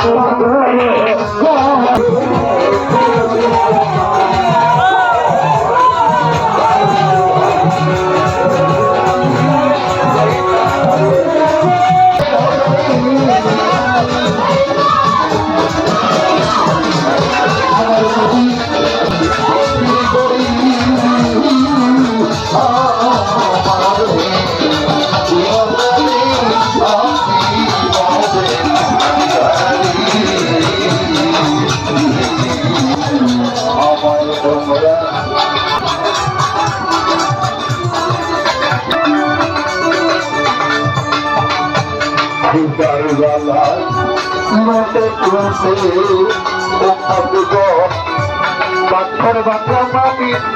Oh, জ্বালা মতে তুলতে ও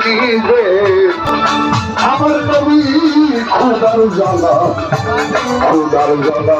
নিজে আমার কবি খুদার জ্বালা খুদার জ্বালা